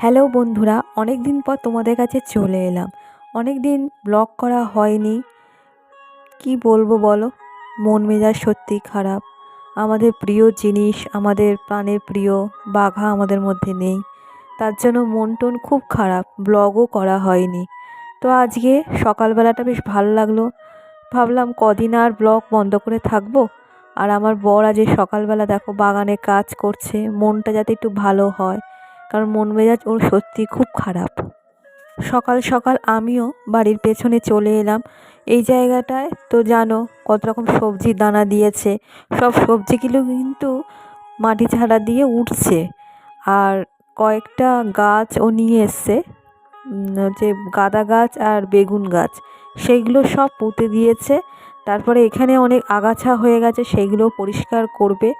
Hello বন্ধুরা অনেক দিন পর তোমাদের কাছে চলে এলাম। অনেক দিন ব্লগ করা হয়নি। কি বলব বলো? মন মেজাজ সত্যি খারাপ। আমাদের প্রিয় জিনিস, আমাদের প্রাণের প্রিয় বাঘা আমাদের মধ্যে নেই। তার জন্য মন টন খুব খারাপ, ব্লগও করা হয়নি। তো আজকে সকালবেলাটা বেশ ভালো লাগল। ভাবলাম কদিন আর ব্লগ বন্ধ করে থাকব? আর আমার বর আজ সকালবেলা দেখো বাগানে কাজ করছে, মনটা যাতে একটু ভালো হয়। কারণ মন মেজাজ ওর সত্যি খুব খারাপ। সকাল সকাল আমিও বাড়ির পেছনে চলে এলাম। এই জায়গাটায় তো জানো কত রকম সবজির দানা দিয়েছে। সব সবজিগুলো কিন্তু মাটি ছাড়া দিয়ে উঠছে। আর কয়েকটা গাছ ও নিয়ে এসছে। যে গাঁদা গাছ আর বেগুন গাছ। সেইগুলো সব পুঁতে দিয়েছে। তারপরে এখানে অনেক আগাছা হয়ে গেছে সেইগুলো পরিষ্কার করবে।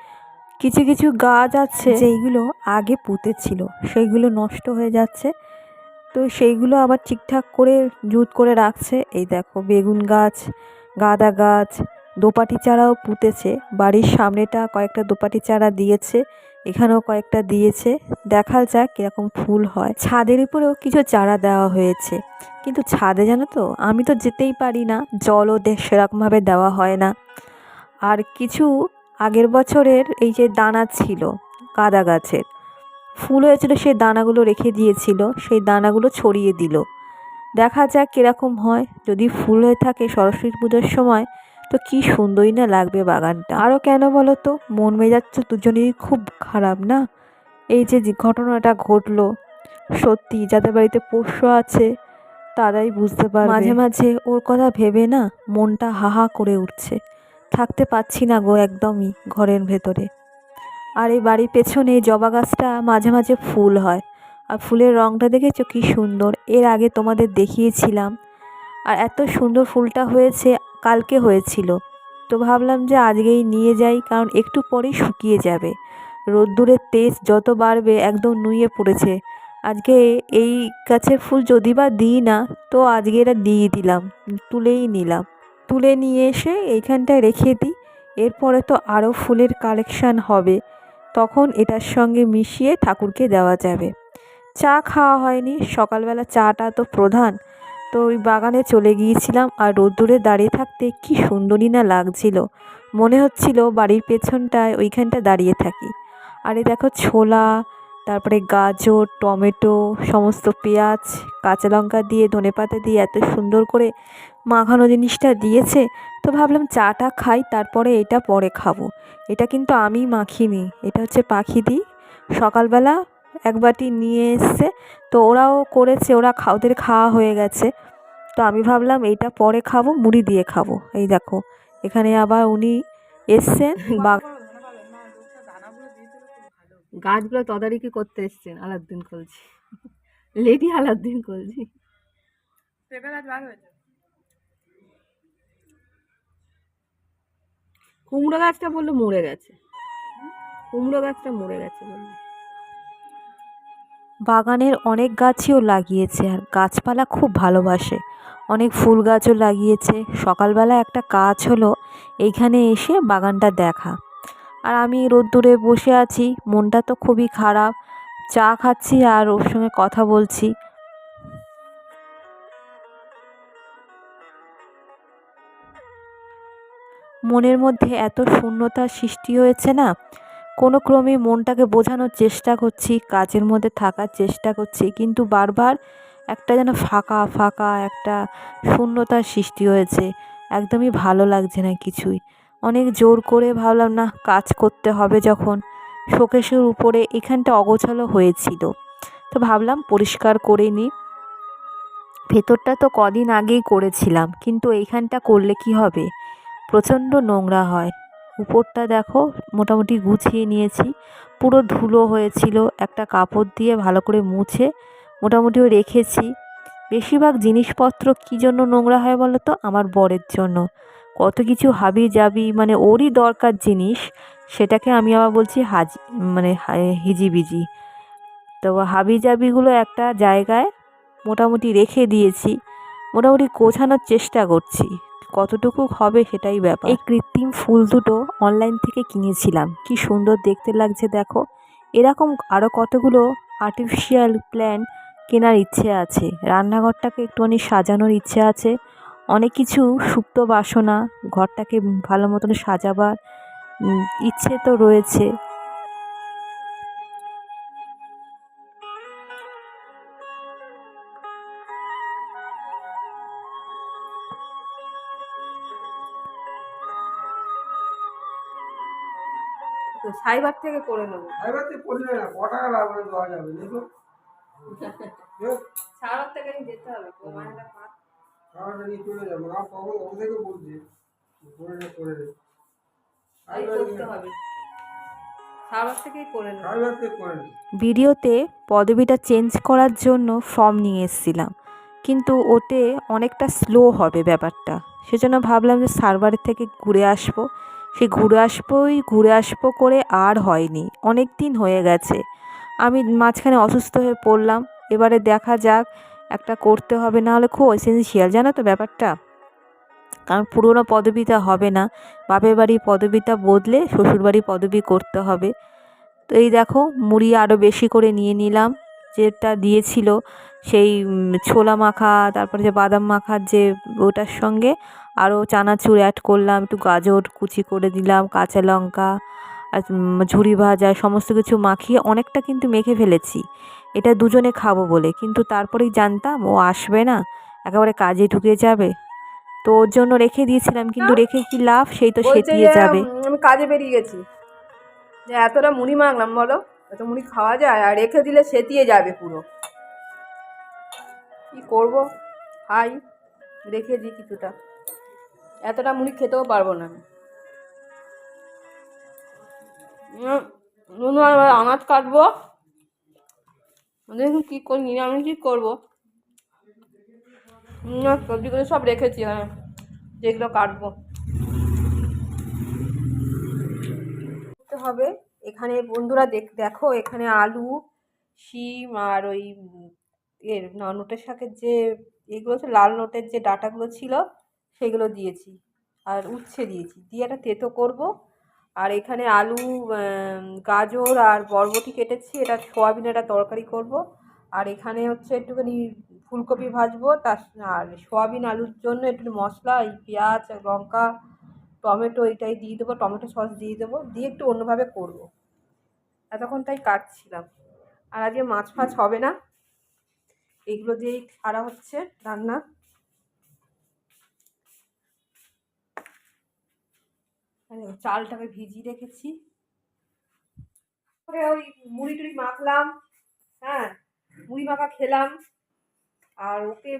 কিছু কিছু গাছ আছে যেইগুলো আগে পুঁতেছিল সেইগুলো নষ্ট হয়ে যাচ্ছে। তো সেইগুলো আবার ঠিকঠাক করে জুত করে রাখছে। এই দেখো, বেগুন গাছ, গাঁদা গাছ, দোপাটি চারাও পুঁতেছে। বাড়ির সামনেটা কয়েকটা দোপাটি চারা দিয়েছে, এখানেও কয়েকটা দিয়েছে। দেখা যাক কীরকম ফুল হয়। ছাদের উপরেও কিছু চারা দেওয়া হয়েছে। কিন্তু ছাদে জানো তো, আমি তো যেতেই পারি না। জলও সেরকমভাবে দেওয়া হয় না। আর কিছু আগের বছরের এই যে দানা ছিল, গাঁদা গাছের, ফুল হয়েছিল সেই দানাগুলো রেখে দিয়েছিল, সেই দানাগুলো ছড়িয়ে দিল। দেখা যাক কীরকম হয়। যদি ফুল হয়ে থাকে সরস্বতী পুজোর সময়, তো কী সুন্দরই না লাগবে বাগানটা। আরও কেন বলো তো মন মেজাজ তো দুজনেরই খুব খারাপ না? এই যে ঘটনাটা ঘটলো, সত্যি যাদের বাড়িতে পোষ্য আছে, তারাই বুঝতে পারবে। মাঝে মাঝে ওর কথা ভেবে না মনটা হাহা করে উঠছে। থাকতে পারছি না গো একদমই ঘরের ভেতরে। আর এই বাড়ির পেছনে জবা গাছটা মাঝে মাঝে ফুল হয়। আর ফুলের রঙটা দেখেছ কী সুন্দর? এর আগে তোমাদের দেখিয়েছিলাম। আর এত সুন্দর ফুলটা হয়েছে, কালকে হয়েছিল। তো ভাবলাম যে আজকেই নিয়ে যাই, কারণ একটু পরেই শুকিয়ে যাবে। রোদ্দুরের তেজ যত বাড়বে একদম নুয়ে পড়েছে। আজকে এই গাছের ফুল যদি বা দিই না, তো আজকে এটা দিয়ে দিলাম, তুলেই নিলাম। তুলে নিয়ে এসে এইখানটায় রেখে দিই। এরপরে তো আরও ফুলের কালেকশান হবে। তখন এটার সঙ্গে মিশিয়ে ঠাকুরকে দেওয়া যাবে। চা খাওয়া হয়নি। সকালবেলা চাটা তো প্রধান। তো ওই বাগানে চলে গিয়েছিলাম আর রোদ্দুরে দাঁড়িয়ে থাকতে কি সুন্দরী না লাগছিল। মনে হচ্ছিল বাড়ির পেছনটায় ওইখানটা দাঁড়িয়ে থাকি। আর দেখো ছোলা, তারপরে গাজর, টমেটো, সমস্ত পেঁয়াজ, কাঁচা লঙ্কা দিয়ে, ধনেপাতা দিয়ে এত সুন্দর করে মাখানো জিনিসটা দিয়েছে তো ভাবলাম চাটা খাই তারপরে এটা পরে খাব। এটা কিন্তু আমি মাখিনি এটা হচ্ছে পাখি দিই সকালবেলা এক বাটি নিয়ে এসছে তো ওরাও করেছে ওরা খা ওদের খাওয়া হয়ে গেছে। তো আমি ভাবলাম এইটা পরে খাব মুড়ি দিয়ে খাব। এই দেখো এখানে আবার উনি এসছেন বা গাছগুলো তদারকি করতে এসছেন আলাদ্দিন কলছি লেডি পেঁপে গাছ বার হয়েছে? কুমড়ো গাছটা বলল মরে গেছে। কুমড়ো গাছটা মরে গেছে বাগানের অনেক গাছইও লাগিয়েছে আর গাছপালা খুব ভালোবাসে। অনেক ফুল গাছও লাগিয়েছে। সকালবেলা একটা কাজ হলো এইখানে এসে বাগানটা দেখা। আর আমি রোদ্দুরে বসে আছি, মনটা তো খুবই খারাপ। চা খাচ্ছি আর ওর সঙ্গে কথা বলছি। মনের মধ্যে এত শূন্যতার সৃষ্টি হয়েছে না? কোনো ক্রমে মনটাকে বোঝানোর চেষ্টা করছি, কাজের মধ্যে থাকার চেষ্টা করছি, কিন্তু বারবার একটা যেন ফাঁকা ফাঁকা একটা শূন্যতার সৃষ্টি হয়েছে। একদমই ভালো লাগছে না কিছুই। অনেক জোর করে ভাবলাম না কাজ করতে হবে যখন। শোকেশের উপরে এখানটা অগোছালো হয়েছিল। তো ভাবলাম পরিষ্কার করে নিই ভেতরটা তো কদিন আগেই করেছিলাম, কিন্তু এইখানটা করলে কি হবে? প্রচণ্ড নোংরা হয়। উপরটা দেখো, মোটামুটি গুছিয়ে নিয়েছি। পুরো ধুলো হয়েছিল, একটা কাপড় দিয়ে ভালো করে মুছে মোটামুটিও রেখেছি। বেশিরভাগ জিনিসপত্র কী জন্য নোংরা হয় বলো তো? আমার বরের জন্য। কত কিছু হাবি জাবি মানে ওরই দরকার জিনিস, সেটাকে আমি আবার বলছি হাজি মানে হিজিবিজি। তো হাবি জাবিগুলো একটা জায়গায় মোটামুটি রেখে দিয়েছি, মোটামুটি গোছানোর চেষ্টা করছি। কতটুকু হবে সেটাই ব্যাপার। এই কৃত্রিম ফুল দুটো অনলাইন থেকে কিনেছিলাম। কি সুন্দর দেখতে লাগছে দেখো। এরকম আরও কতগুলো আর্টিফিশিয়াল প্ল্যান্ট কেনার ইচ্ছে আছে। রান্নাঘরটাকে একটুখানি সাজানোর ইচ্ছে আছে। অনেক কিছু সুপ্ত বাসনা, ঘরটাকে ভালো মতন সাজাবার ইচ্ছে তো রয়েছে। সাইবার থেকে করে নেব। এবারে পড়লে না ক টাকা লাভ করে দেওয়া যাবে দেখো। সাইবার থেকে যেতে হবে প্রমাণটা পাঠ টাকাটা নিয়ে চলে যাব না কখন ও থেকে বলছে। করে নে করে নে। তাই করতে হবে। সাইবার থেকেই করে নেব। সাইবার থেকে করে নে। ভিডিওতে পদবিটা চেঞ্জ করার জন্য ফর্ম নিয়ে এসেছিলাম। কিন্তু ওতে অনেকটা স্লো হবে ব্যাপারটা। সেজন্য ভাবলাম যে সার্ভারের থেকে ঘুরে আসব। সে ঘুরে আসবোই, ঘুরে আসব করে আর হয়নি। অনেক দিন হয়ে গেছে। আমি মাঝখানে অসুস্থ হয়ে পড়লাম। এবারে দেখা যাক, একটা করতে হবে, না হলে খুব এসেন্সিয়াল জানো তো ব্যাপারটা? কারণ পুরোনো পদবিটা হবে না। বাপের বাড়ির পদবিটা বদলে শ্বশুরবাড়ির পদবি করতে হবে। তো এই দেখো, মুড়ি আরও বেশি করে নিয়ে নিলাম। যেটা দিয়েছিল সেই ছোলা মাখা, তারপরে যে বাদাম মাখার যে ওটার সঙ্গে আরও চানাচুর অ্যাড করলাম একটু গাজর কুচি করে দিলাম কাঁচা লঙ্কা আর ঝুড়ি ভাজা সমস্ত কিছু মাখিয়ে অনেকটা কিন্তু মেখে ফেলেছি। এটা দুজনে খাব বলে কিন্তু তারপরেই জানতাম ও আসবে না একেবারে কাজে ঢুকে যাবে। তো ওর জন্য রেখে দিয়েছিলাম কিন্তু রেখে কি লাভ? সেই তো সেতিয়ে যাবে। আমি কাজে বেরিয়ে গেছি। যে এতটা মুড়ি মাখলাম বলো? এত মুড়ি খাওয়া যায় আর রেখে দিলে সেতিয়ে যাবে পুরো। কি করব? খাই রেখে দিই কিছুটা। এতটা মুড়ি খেতেও পারব না। নুনু আনাজ কাটবো। দেখুন কী করি, নিরামিষ কী করব। সবজিগুলো সব রেখেছি হ্যাঁ যেগুলো কাটবো। হবে, এখানে বন্ধুরা দেখ, দেখো, এখানে আলু, শিম আর ওই, এর নোটের শাকের যে, এগুলো লাল নোটের যে ডাটাগুলো ছিল সেগুলো দিয়েছি। আর উচ্ছে দিয়েছি। দিয়ে একটা তেতো করব। আর এখানে আলু গাজর আর বরবটি কেটেছি। এটা সোয়াবিনের একটা তরকারি করব। আর এখানে হচ্ছে একটুখানি ফুলকপি ভাজবো। তার আর সোয়াবিন আলুর জন্য একটু মশলা, এই পেঁয়াজ, লঙ্কা, টমেটো এটাই দিয়ে দেবো। টমেটো সস দিয়ে দেবো। দিয়ে একটু অন্যভাবে করব। এতক্ষণ তাই কাটছিলাম। আর আজকে মাছ ফাছ হবে না। এগুলো দিয়েই সারা হচ্ছে রান্না আর দেখো, চালটাকে ভিজিয়ে রেখেছি। পরে ওই মুড়ি টুড়ি মাখলাম হ্যাঁ মুড়ি মাখা খেলাম। আর ওকে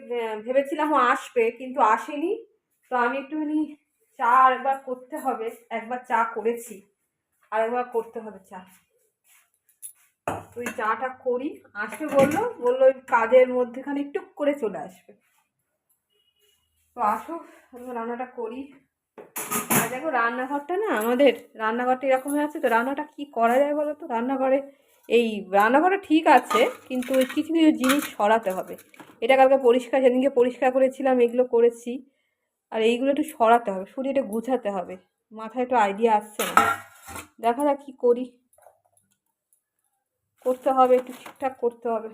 ভেবেছিলাম ও আসবে, কিন্তু আসেনি। তো আমি একটুখানি চা একবার করতে হবে, একবার চা করেছি। আর একবার করতে হবে চা। তো ওই চাটা করি, আসবে বলল বলল ওই কাজের মধ্যেখানে একটু করে চলে আসবে। তো আসো, আমি রান্নাটা করি। আর দেখো রান্নাঘরটা না আমাদের রান্নাঘরটা এরকম আছে তো, রান্নাটা কি করা যায় বলো তো? রান্নাঘরে এই রান্নাঘরটা ঠিক আছে, কিন্তু ওই কিছু কিছু জিনিস সরাতে হবে। এটা কালকে পরিষ্কার সেদিনকে পরিষ্কার করেছিলাম এগুলো করেছি, আর এইগুলো একটু সরাতে হবে, শুধু এটা গুছাতে হবে। মাথায় একটু আইডিয়া আসছে না। দেখা যাক কী করি। করতে হবে, একটু ঠিকঠাক করতে হবে।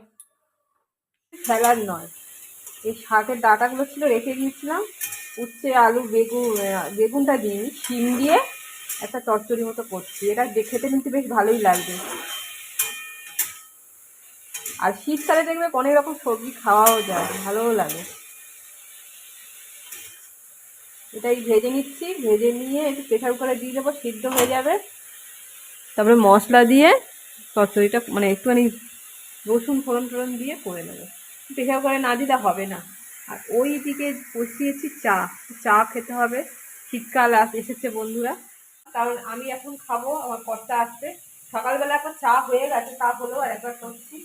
ফেলার নয়। এই শাকের ডাটাগুলো ছিল রেখে দিয়েছিলাম। উচ্ছে, আলু, বেগুন বেগুনটা দিই শিম দিয়ে একটা চচ্চড়ি মতো করছি। এটা খেতে কিন্তু বেশ ভালোই লাগবে। আর শীতকালে দেখবে অনেক রকম সবজি খাওয়াও যায়, ভালোও লাগে। এটাই ভেজে নিচ্ছি, ভেজে নিয়ে একটু প্রেশার কুকারে দিয়ে দেবো, সিদ্ধ হয়ে যাবে। তারপরে মশলা দিয়ে চচ্চড়িটা মানে একটুখানি রসুন ফোড়ন টোড়ন দিয়ে করে নেব। প্রেশার কুকারে না দিলে হবে না। আর ওই দিকে বসিয়েছি চা। চা খেতে হবে। শীতকাল এসেছে বন্ধুরা। কারণ আমি এখন খাব আমার কর্তা আসবে। সকালবেলা একবার চা হয়ে গেছে তা হলেও আর একবার করছি।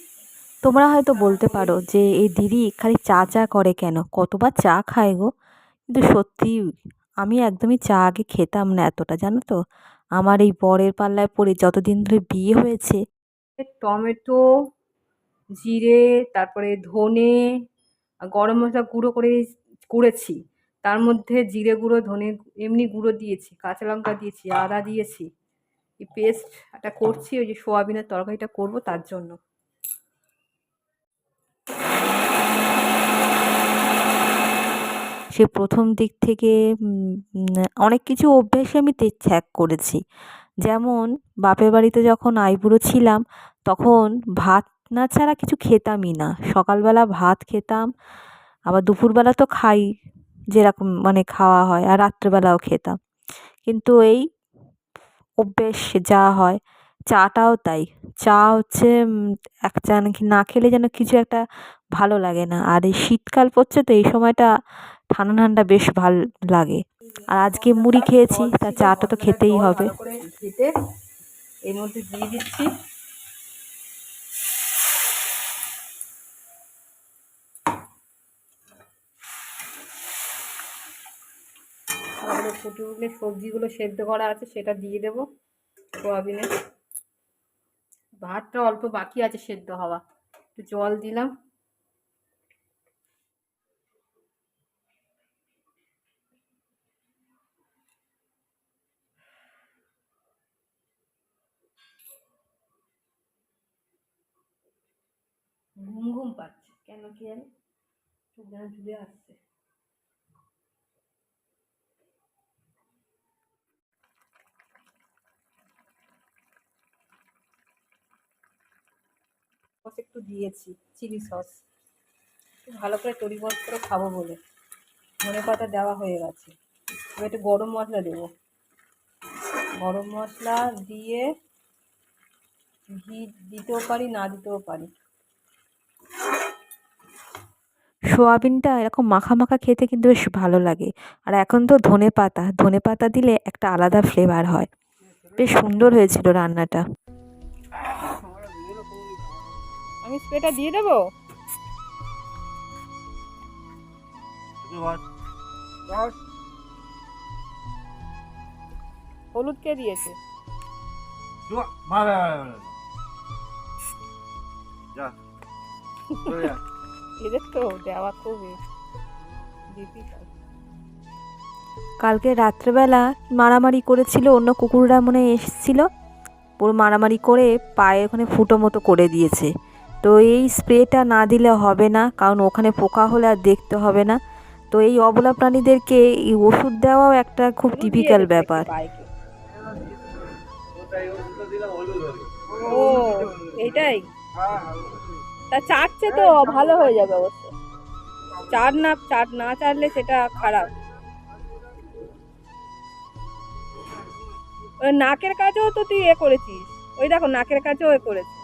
তোমরা হয়তো বলতে পারো যে এই দিদি খালি চা চা করে কেন? কতবার চা খায় গো? কিন্তু সত্যি আমি একদমই চা আগে খেতাম না এতটা জানো তো? আমার এই বরের পাল্লায় পড়ে যতদিন ধরে বিয়ে হয়েছে টমেটো জিরে তারপরে ধনে গরম মশলা গুঁড়ো করে করেছি। তার মধ্যে জিরে গুঁড়ো, ধনে এমনি গুঁড়ো দিয়েছি, কাঁচা লঙ্কা দিয়েছি, আদা দিয়েছি। এই পেস্ট একটা করছি, ওই যে সোয়াবিনের তরকারিটা করব তার জন্য। সে প্রথম দিক থেকে অনেক কিছু অভ্যেসে আমি ত্যাগ করেছি। যেমন, বাপের বাড়িতে যখন আইবুড়ো ছিলাম, তখন ভাত না ছাড়া কিছু খেতামই না। সকালবেলা ভাত খেতাম, আবার দুপুরবেলা তো খাই, যেরকম মানে খাওয়া হয়, আর রাত্রেবেলাও খেতাম। কিন্তু এই অভ্যেস যা হয়, চাটাও তাই। চা হচ্ছে এক চা নাকি না খেলে যেন কিছু একটা ভালো লাগে না। আর এই শীতকাল পড়ছে তো এই সময়টা ঠান্ডা ঠান্ডা বেশ ভালো লাগে। আর আজকে মুড়ি খেয়েছি, তা চাটা তো খেতেই হবে। এর মধ্যে দিয়ে দিচ্ছি। তারপরে ফুটে উঠলে সবজিগুলো সেদ্ধ করা আছে, সেটা দিয়ে দেবো সোয়াবিনে। ভাতটা অল্প বাকি আছে সেদ্ধ হওয়া। একটু জল দিলাম। ঘুম ঘুম পাচ্ছে। কেন কি জানি? চোখ যেন আসছে। সস একটু দিয়েছি, চিলি সস। ভালো করে তরিবত করে খাব বলে। ধনে পাতা দেওয়া হয়ে গেছে। এবার একটু গরম মশলা দেবো। গরম মশলা দিয়ে ঘি দিতেও পারি, না দিতেও পারি। সোয়াবিনটা এরকম মাখা মাখা খেতে কিন্তু বেশ ভালো লাগে। আর এখন তো ধনে পাতা। ধনে পাতা দিলে একটা আলাদা ফ্লেভার হয়। বেশ সুন্দর হয়েছিল রান্নাটা। আমি স্প্রেটা দিয়ে দেবো? হলুদ কে দিয়েছে। এদের তো দেওয়া খুবই ডিফিকাল্ট কালকে রাত্রেবেলা মারামারি করেছিল অন্য কুকুররা মনে এসেছিল? পুরো মারামারি করে পায়ে ওখানে ফুটো মতো করে দিয়েছে। তো এই স্প্রেটা না দিলে হবে না, কারণ ওখানে পোকা হলে আর দেখতে হবে না। তো এই অবলা প্রাণীদেরকে এই ওষুধ দেওয়াও একটা খুব টিপিক্যাল ব্যাপার। ও এইটাই তা চাটছে তো, ভালো হয়ে যাবে অবশ্য। চাট না চাট না চাটলে সেটা খারাপ। নাকের কাছেও তো তুই এ করেছিস। ওই দেখো, নাকের কাছেও এ করেছিস।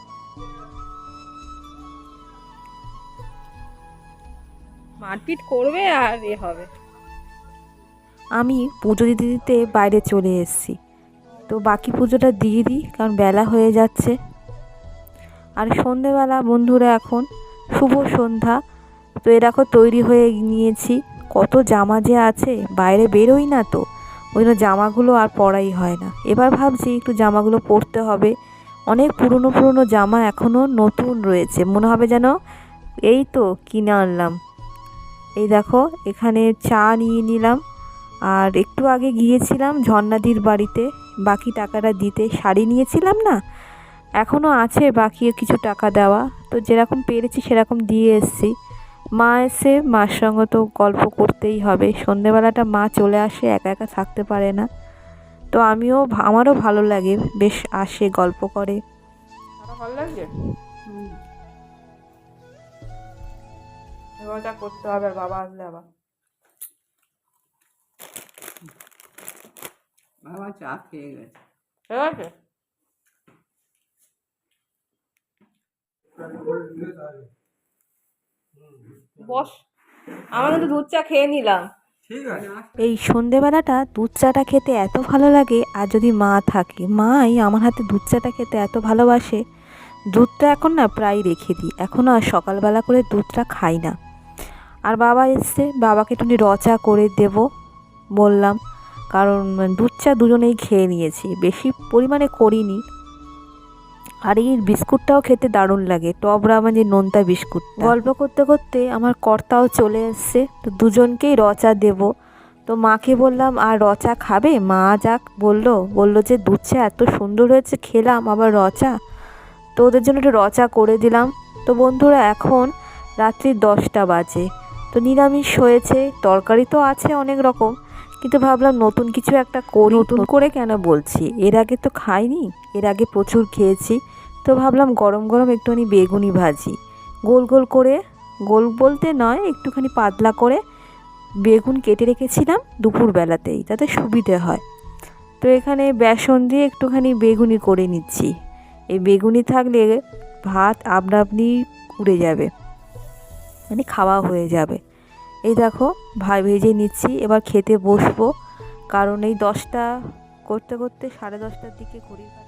মারপিট করবে আর এ হবে। আমি পুজো দিতে দিতে বাইরে চলে এসেছি। তো বাকি পুজোটা দিয়ে দিই, কারণ বেলা হয়ে যাচ্ছে। আর সন্ধেবেলা বন্ধুরা এখন, শুভ সন্ধ্যা। তো এরকম তৈরি হয়ে নিয়েছি। কত জামা যে আছে, বাইরে বেরোই না তো। ওই জন্য জামাগুলো আর পরাই হয় না। এবার ভাবছি একটু জামাগুলো পরতে হবে। অনেক পুরনো পুরনো জামা এখনও নতুন রয়েছে। মনে হবে যেন এই তো কিনে আনলাম। এই দেখো, এখানে চা নিয়ে নিলাম। আর একটু আগে গিয়েছিলাম ঝর্ণাদির বাড়িতে, বাকি টাকাটা দিতে শাড়ি নিয়েছিলাম না? এখনও আছে, বাকি কিছু টাকা দেওয়া। তো যেরকম পেরেছি সেরকম দিয়ে এসেছি। মা এসে মার সঙ্গে তো গল্প করতেই হবে। সন্ধেবেলাটা মা চলে আসে, একা একা থাকতে পারে না। তো আমিও, আমারও ভালো লাগে, বেশ আসে, গল্প করে। ভালো লাগছে এবার করতে হবে আর বাবা আসলে আবার। বাবা চা খেয়ে গেছে। ঠিক আছে বস আমরা কিন্তু দুধ চা খেয়ে নিলাম। এই সন্ধেবেলাটা দুধ চাটা খেতে এত ভালো লাগে আর যদি মা থাকে মাই আমার হাতে দুধ চাটা খেতে এত ভালোবাসে দুধটা এখন না প্রায় রেখে দিই। এখন আর সকালবেলা করে দুধটা খাই না। আর বাবা এসছে, বাবাকে একটু রচা করে দেব বললাম। কারণ দুধ চা দুজনেই খেয়ে নিয়েছি, বেশি পরিমাণে করিনি। আর এই বিস্কুটটাও খেতে দারুণ লাগে টপ রামানের নোনতা বিস্কুট। গল্প করতে করতে আমার কর্তাও চলে এসছে, তো দুজনকেই রচা দেব। তো মাকে বললাম, আর রচা খাবে? মা যাক বলল বলল যে, দুধ চা এত সুন্দর হয়েছে, খেলাম আবার রচা। তো ওদের জন্য একটু রচা করে দিলাম। তো বন্ধুরা, এখন রাত্রি দশটা বাজে। তো নিরামিষ হয়েছে তরকারি তো আছে অনেক রকম কিন্তু ভাবলাম নতুন কিছু একটা করি। নতুন করে কেন বলছি? এর আগে তো খাইনি এর আগে প্রচুর খেয়েছি তো ভাবলাম গরম গরম একটুখানি বেগুনি ভাজি। গোল গোল করে গোল বলতে নয় একটুখানি পাতলা করে বেগুন কেটে রেখেছিলাম দুপুরবেলাতেই তাতে সুবিধে হয়। তো এখানে বেসন দিয়ে একটুখানি বেগুনি করে নিচ্ছি। এই বেগুনি থাকলে ভাত আপনা আপনি উড়ে যাবে। মানে খাওয়া হয়ে যাবে। এই দেখো, ভাই ভেজে নিচ্ছি, এবার খেতে বসবো। কারণ এই দশটা, করতে করতে সাড়ে দশটার দিকে কাঁটা